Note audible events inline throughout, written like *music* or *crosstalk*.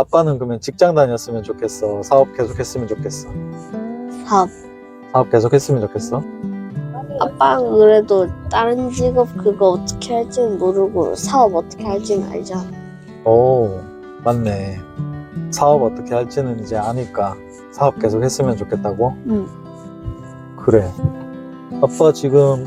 아빠는 그러면 직장 다녔으면 좋겠어? 사업 계속 했으면 좋겠어? 사업. 사업 계속 했으면 좋겠어? 아빠는 그래도 다른 직업 그거 어떻게 할지는 모르고 사업 어떻게 할지는 알잖아. 오, 맞네. 사업 어떻게 할지는 이제 아니까 사업 계속 했으면 좋겠다고? 응. 그래. 아빠 지금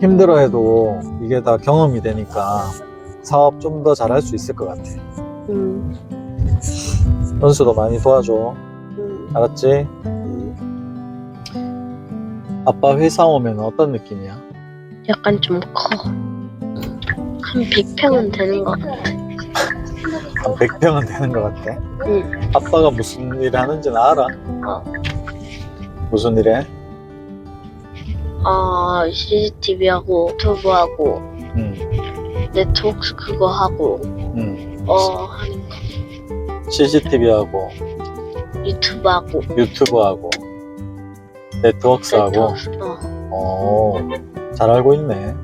힘들어해도 이게 다 경험이 되니까 사업 좀 더 잘할 수 있을 것 같아. 응. 현수도 많이 도와줘. 응. 알았지? 응. 아빠 회사 오면 어떤 느낌이야? 약간 좀 커. 한 100평은 되는 것 같아. 한 100평은 되는 것 같아. 응. 아빠가 무슨 일 하는지는 알아? 어. 무슨 일 해? 어, CCTV 하고 유튜브 하고 응, 네트워크 그거 하고 응. 어거 CCTV 하고, 유튜브 하고 유튜브 하고, 네트워크스 하고, 네트워크 어. 어, 잘 알고 있네.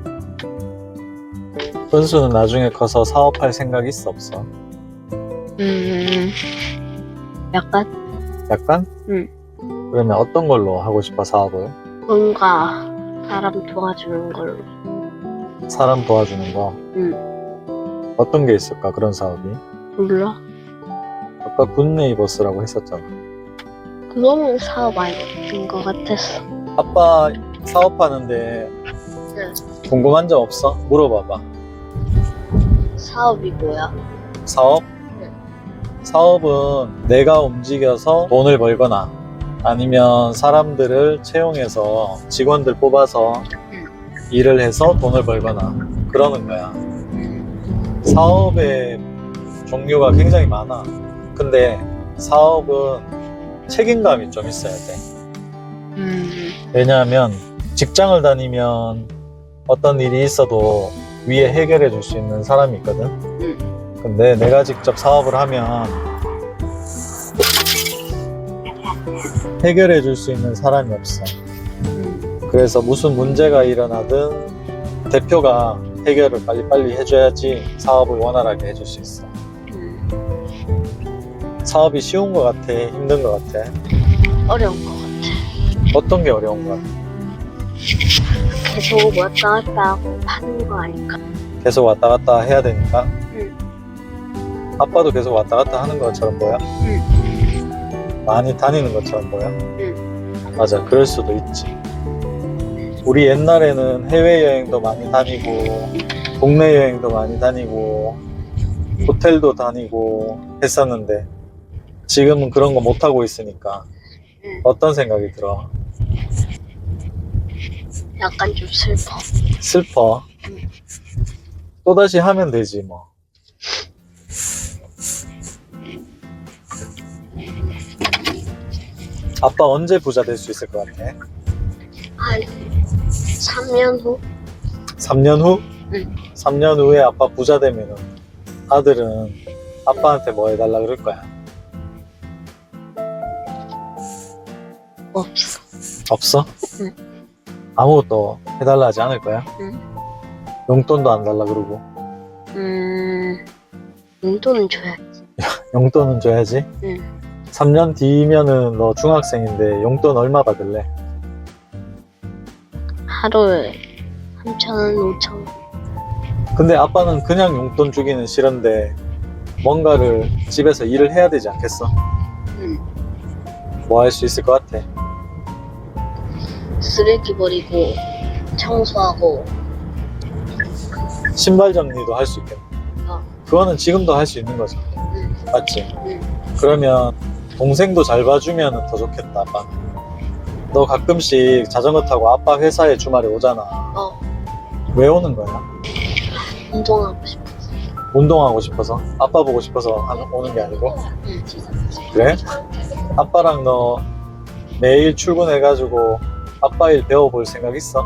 은수는 나중에 커서 사업할 생각 있어, 없어? 음. 약간 약간? 응. 그러면 어떤 걸로 하고 싶어, 사업을? 뭔가 사람 도와주는 걸로. 사람 도와주는 거? 응. 어떤 게 있을까, 그런 사업이? 몰라. 아까 굿네이버스라고 했었잖아. 그거는 사업 아닌 것 같았어. 아빠 사업하는데 궁금한 점 없어? 물어봐봐. 사업이 뭐야? 사업? 네. 사업은 내가 움직여서 돈을 벌거나 아니면 사람들을 채용해서 직원들 뽑아서 일을 해서 돈을 벌거나 그러는 거야. 사업의 종류가 굉장히 많아. 근데 사업은 책임감이 좀 있어야 돼. 음. 왜냐하면 직장을 다니면 어떤 일이 있어도 위에 해결해 줄 수 있는 사람이 있거든. 근데 내가 직접 사업을 하면 해결해 줄 수 있는 사람이 없어. 음. 그래서 무슨 문제가 일어나든 대표가 해결을 빨리빨리 해줘야지 사업을 원활하게 해줄 수 있어. 음. 사업이 쉬운 것 같아? 힘든 것 같아? 어려운 것 같아. 어떤 게 어려운 것 같아? 계속 왔다 갔다 하고 파는 거 아닐까? 계속 왔다 갔다 해야 되니까? 응. 아빠도 계속 왔다 갔다 하는 것처럼 보여? 응. 많이 다니는 것처럼 보여? 응. 맞아, 그럴 수도 있지. 우리 옛날에는 해외여행도 많이 다니고, 국내 여행도 많이 다니고, 호텔도 다니고 했었는데, 지금은 그런 거 못하고 있으니까, 응. 어떤 생각이 들어? 약간 좀 슬퍼. 슬퍼. 응. 또다시 하면 되지, 뭐. 아빠 언제 부자 될 수 있을 것 같아? 한 3년 후? 3년 후? 응. 3년 후에 아빠 부자 되면 아들은 아빠한테 뭐 해달라 그럴 거야? 없어. 없어? 응. 아무것도 해달라 하지 않을 거야? 응. 용돈도 안 달라 그러고 음, 용돈은 줘야지. *laughs* 용돈은 줘야지? 응. 3년 뒤면은 너 중학생인데 용돈 얼마 받을래? 하루에 3,000원, 5,000원. 근데 아빠는 그냥 용돈 주기는 싫은데 뭔가를 집에서 일을 해야 되지 않겠어? 응. 뭐 할 수 있을 것 같아? 쓰레기 버리고, 청소하고, 신발 정리도 할 수 있겠네. 어. 그거는 지금도 할 수 있는 거죠. 응. 맞지? 응. 그러면 동생도 잘 봐주면 더 좋겠다, 아빠. 너 가끔씩 자전거 타고 아빠 회사에 주말에 오잖아. 어, 왜 오는 거야? 운동하고 싶어. 운동하고 싶어서? 아빠 보고 싶어서 안- 오는 게 아니고? 응. 그래? 아빠랑 너 매일 출근해가지고 아빠 일 배워볼 생각 있어?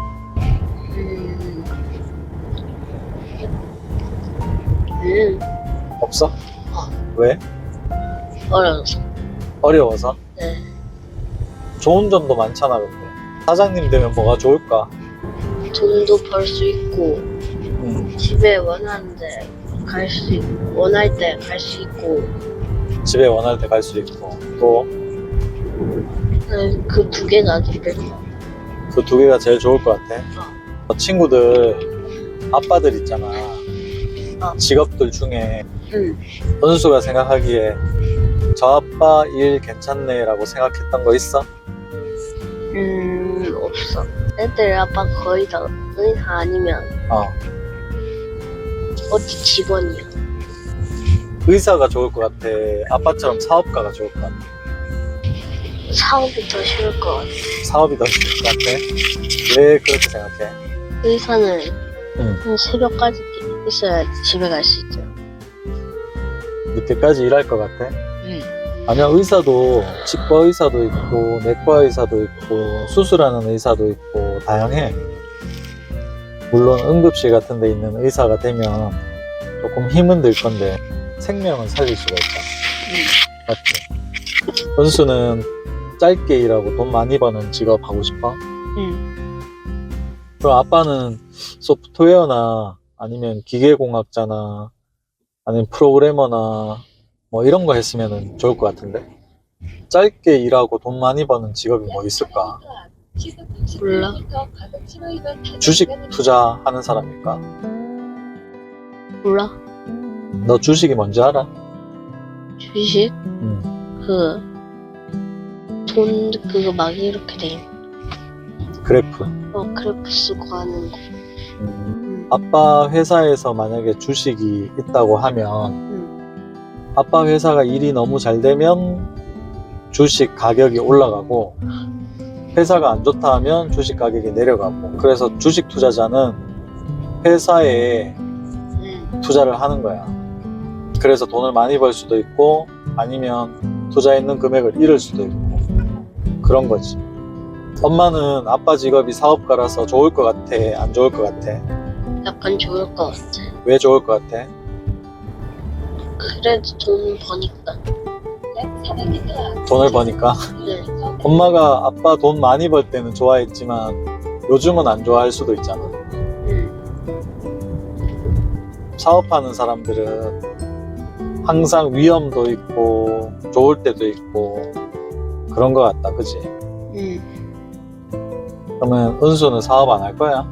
음. 음, 없어? 어. 왜? 어려워서. 어려워서? 네. 좋은 점도 많잖아, 근데. 사장님 되면 뭐가 좋을까? 돈도 벌 수 있고, 음, 집에 원하는데 갈 수 있고, 원할 때 갈 수 있고, 집에 원할 때 갈 수 있고 또 그 두 개가 아닐까? 그 두 개가 제일 좋을 것 같아. 어, 친구들 아빠들 있잖아. 어. 직업들 중에 응. 은수가 생각하기에 저 아빠 일 괜찮네라고 생각했던 거 있어? 음, 없어. 애들 아빠 거의 다 의사 아니면 어. 어디 직원이야. 의사가 좋을 것 같아. 아빠처럼 사업가가 좋을 것 같아. 사업이 더 쉬울 것 같아. 사업이 더 좋을 것 같아. 왜 그렇게 생각해? 의사는 응. 한 새벽까지 있어야 집에 갈 수 있죠. 늦게까지 일할 것 같아? 응. 아니야 의사도 치과 의사도 있고 내과 의사도 있고 수술하는 의사도 있고 다양해 물론 응급실 같은 데 있는 의사가 되면 조금 힘은 들 건데 생명은 살릴 수가 있잖아 맞지? 은수는 짧게 일하고 돈 많이 버는 직업 하고 싶어? 응. 그럼 아빠는 소프트웨어나 아니면 기계공학자나 아니면 프로그래머나 뭐 이런 거 했으면 좋을 것 같은데 짧게 일하고 돈 많이 버는 직업이 뭐 있을까? 몰라. 주식 투자하는 사람일까? 몰라. 너 주식이 뭔지 알아? 주식? 음, 그, 돈, 그거 막 이렇게 돼. 그래프. 어, 그래프 쓰고 하는 거. 음, 응. 아빠 회사에서 만약에 주식이 있다고 하면 응. 아빠 회사가 일이 너무 잘 되면 주식 가격이 올라가고 회사가 안 좋다 하면 주식 가격이 내려가고 그래서 주식 투자자는 회사에 응. 투자를 하는 거야. 그래서 돈을 많이 벌 수도 있고 아니면 투자했는 금액을 잃을 수도 있고 그런 거지. 엄마는 아빠 직업이 사업가라서 좋을 것 같아? 안 좋을 것 같아? 약간 좋을 것 같아. 왜 좋을 것 같아? 그래도 돈 버니까. 돈을 버니까. 네. 엄마가 아빠 돈 많이 벌 때는 좋아했지만 요즘은 안 좋아할 수도 있잖아. 응. 사업하는 사람들은 항상 위험도 있고 좋을 때도 있고 그런 것 같다. 그지? 응. 그러면 은수는 사업 안 할 거야?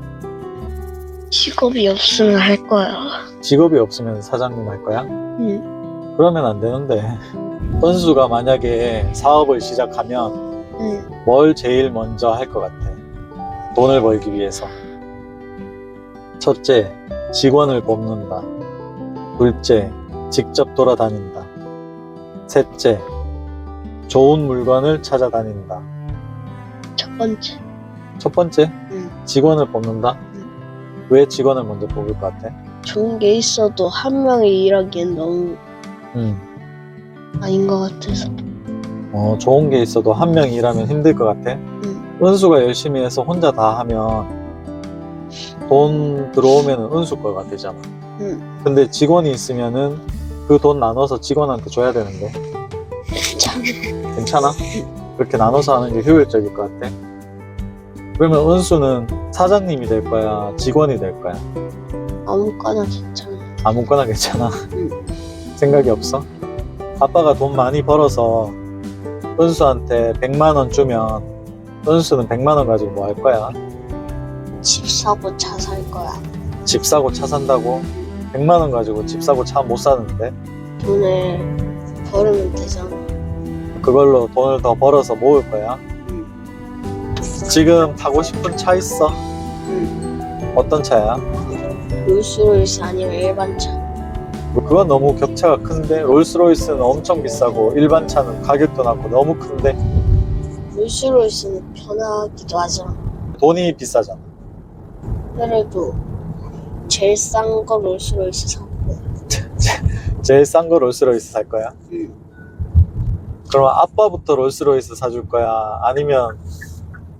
직업이 없으면 할 거야. 직업이 없으면 사장님 할 거야? 응. 그러면 안 되는데. 은수가 만약에 사업을 시작하면 응. 뭘 제일 먼저 할 것 같아? 돈을 벌기 위해서. 첫째, 직원을 뽑는다. 둘째, 직접 돌아다닌다. 셋째, 좋은 물건을 찾아다닌다. 첫 번째. 첫 번째, 응. 직원을 뽑는다. 왜 직원을 먼저 뽑을 것 같아? 좋은 게 있어도 한 명이 일하기엔 너무 음, 아닌 것 같아서. 어, 좋은 게 있어도 한 명이 일하면 힘들 것 같아. 응. 은수가 열심히 해서 혼자 다 하면 돈 들어오면 은수 거가 되잖아. 응. 근데 직원이 있으면은 그 돈 나눠서 직원한테 줘야 되는데 *laughs* 참. 괜찮아? 그렇게 나눠서 하는 게 효율적일 것 같아. 그러면 은수는 사장님이 될 거야, 직원이 될 거야. 아무거나 괜찮아. 아무거나 괜찮아. 응. 생각이 없어? 아빠가 돈 많이 벌어서 은수한테 100만 원 주면 은수는 100만 원 가지고 뭐 할 거야? 집 사고 차 살 거야. 집 사고 차 산다고? 100만 원 가지고 집 사고 차 못 사는데 돈을 벌으면 되잖아. 그걸로 돈을 더 벌어서 모을 거야. 응. 지금 타고 싶은 차 있어? 응. 어떤 차야? 롤스로이스 아니면 일반 차. 뭐 그건 너무 격차가 큰데 롤스로이스는 엄청 비싸고 일반 차는 가격도 낮고 너무 큰데 롤스로이스는 편하기도 하잖아. 돈이 비싸잖아. 그래도 제일 싼 거 롤스로이스 사고. *laughs* 제일 싼 거 롤스로이스 살 거야? 응. 그럼 아빠부터 롤스로이스 사줄 거야? 아니면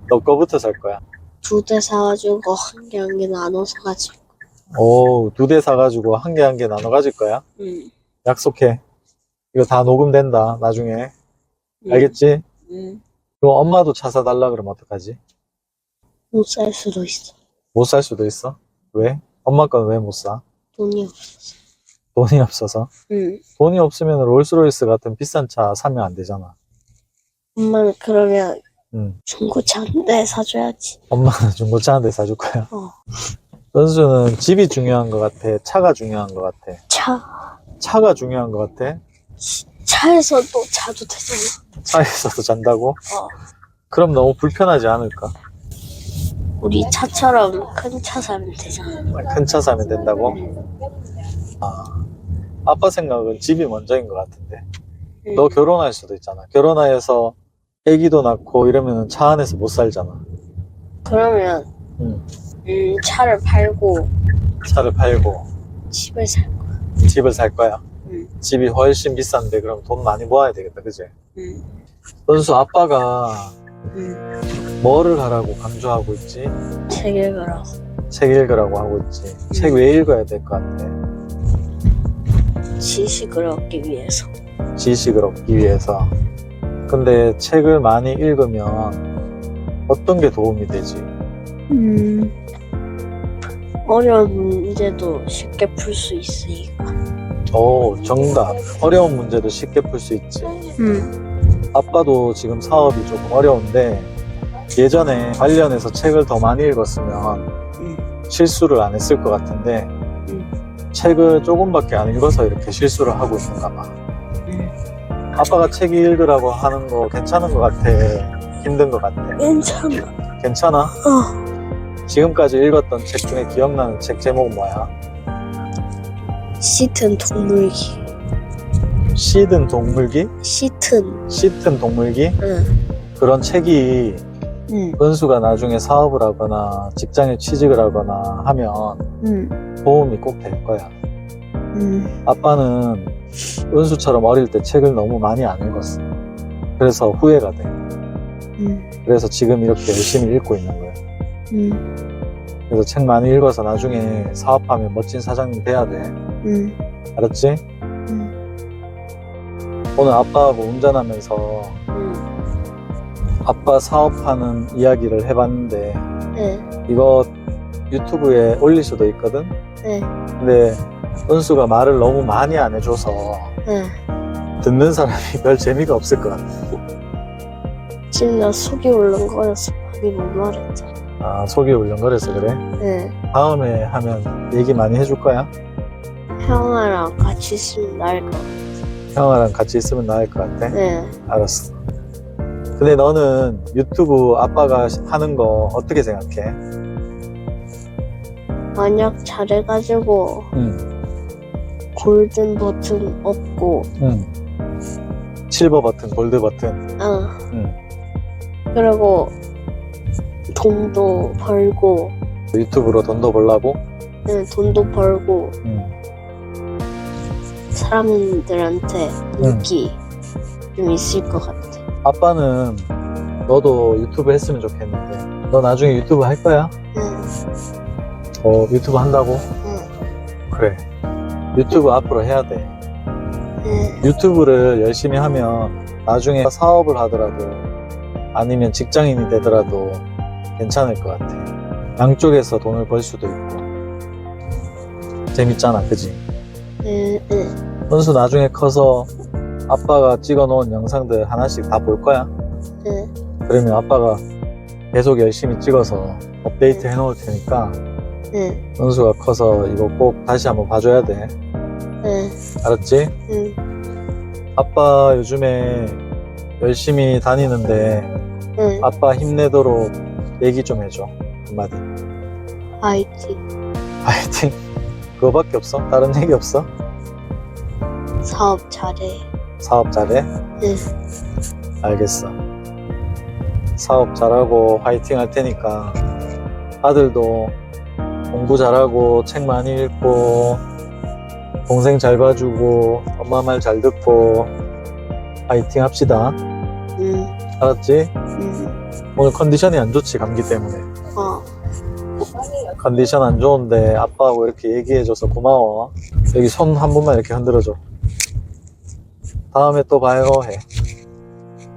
너 거부터 살 거야? 두 대 사가지고 한 개 한 개 나눠서 가지고. 오, 두 대 사가지고 한 개 한 개 나눠 가질 거야? 응. 약속해. 이거 다 녹음된다, 나중에. 응. 알겠지? 응. 그럼 엄마도 차 사달라 그러면 어떡하지? 못 살 수도 있어. 못 살 수도 있어? 왜? 엄마 건 왜 못 사? 돈이 없어서. 돈이 없어서. 응. 돈이 없으면 롤스로이스 같은 비싼 차 사면 안 되잖아. 엄마는 그러면 응. 중고차 한 대 사줘야지. 엄마는 *laughs* 중고차 한 대 사줄 거야. 어. 은수는 집이 중요한 것 같아? 차가 중요한 것 같아? 차, 차가 중요한 것 같아? 차에서도 자도 되잖아. 차에서도 잔다고? 어. 그럼 너무 불편하지 않을까? 우리 차처럼 큰 차 사면 되잖아. 큰 차 사면 된다고? 아, 아빠 생각은 집이 먼저인 것 같은데. 응. 너 결혼할 수도 있잖아. 결혼해서 애기도 낳고 이러면 차 안에서 못 살잖아. 그러면 응. 음, 차를 팔고 차를 팔고 집을 살 거야. 집을 살 거야. 응. 집이 훨씬 비싼데 그럼 돈 많이 모아야 되겠다, 그지? 응. 은수 아빠가 응. 뭐를 하라고 강조하고 있지? 책 읽으라고. 책 읽으라고 하고 있지. 책 왜 읽어야 될 것 같아? 지식을 얻기 위해서. 지식을 얻기 위해서. 근데 책을 많이 읽으면 어떤 게 도움이 되지? 음. 어려운 문제도 쉽게 풀 수 있으니까. 오, 정답. 어려운 문제도 쉽게 풀 수 있지. 응. 아빠도 지금 사업이 조금 어려운데 예전에 관련해서 책을 더 많이 읽었으면 응. 실수를 안 했을 것 같은데 응. 책을 조금밖에 안 읽어서 이렇게 실수를 하고 있는가 봐. 응. 아빠가 책 읽으라고 하는 거 괜찮은 것 같아? 힘든 것 같아? 괜찮아. 괜찮아? 어. 지금까지 읽었던 책 중에 기억나는 책 제목은 뭐야? 시튼 동물기. 시든 동물기? 시튼. 시튼 동물기? 응. 그런 책이 응. 은수가 나중에 사업을 하거나 직장에 취직을 하거나 하면 응. 도움이 꼭 될 거야. 응. 아빠는 은수처럼 어릴 때 책을 너무 많이 안 읽었어. 그래서 후회가 돼. 응. 그래서 지금 이렇게 열심히 읽고 있는 거야. 응. 그래서 책 많이 읽어서 나중에 사업하면 멋진 사장님 돼야 돼. 응. 알았지? 응. 오늘 아빠하고 운전하면서 응. 아빠 사업하는 이야기를 해봤는데 네. 이거 유튜브에 올릴 수도 있거든? 네. 근데 은수가 말을 너무 많이 안 해줘서 네. 듣는 사람이 *laughs* 별 재미가 없을 것 같아. 지금 나 속이 울렁거려서 많이 못 말했잖아. 아, 속이 울렁거려서 그래? 네. 다음에 하면 얘기 많이 해줄 거야? 형아랑 같이 있으면 나을 것 같아. 형아랑 같이 있으면 나을 것 같아? 네. 알았어. 근데 너는 유튜브 아빠가 하는 거 어떻게 생각해? 만약 잘해가지고 응, 골든 버튼 얻고, 응. 실버 버튼, 골드 버튼. 어. 응. 그리고 돈도 벌고, 유튜브로 돈도 벌라고? 네, 돈도 벌고, 응. 사람들한테 인기 좀 있을 것 같아. 아빠는 너도 유튜브 했으면 좋겠는데. 너 나중에 유튜브 할 거야? 응, 어, 유튜브 한다고? 응, 그래. 유튜브 앞으로 해야 돼. 응, 유튜브를 열심히 하면 나중에 사업을 하더라도 아니면 직장인이 되더라도 괜찮을 것 같아. 양쪽에서 돈을 벌 수도 있고. 재밌잖아, 그지? 응, 응, 은수 나중에 커서 아빠가 찍어 놓은 영상들 하나씩 다 볼 거야. 응, 그러면 아빠가 계속 열심히 찍어서 업데이트 해 놓을 테니까 응, 은수가 커서 이거 꼭 다시 한번 봐줘야 돼. 응, 알았지? 응, 아빠 요즘에 열심히 다니는데 응. 아빠 힘내도록 얘기 좀 해줘. 한마디. 화이팅. 파이팅. 그거밖에 없어? 다른 얘기 없어? 사업 잘해. 사업 잘해? 응, 알겠어. 사업 잘하고 화이팅 할 테니까 아들도 공부 잘하고 책 많이 읽고 동생 잘 봐주고 엄마 말 잘 듣고 화이팅 합시다. 응, 알았지? 응. 오늘 컨디션이 안 좋지 감기 때문에. 어, 컨디션 안 좋은데 아빠하고 이렇게 얘기해줘서 고마워. 여기 손 한 번만 이렇게 흔들어줘. 다음에 또 봐요 해.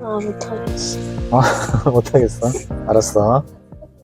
아, 못하겠어. *laughs* 못하겠어. 알았어.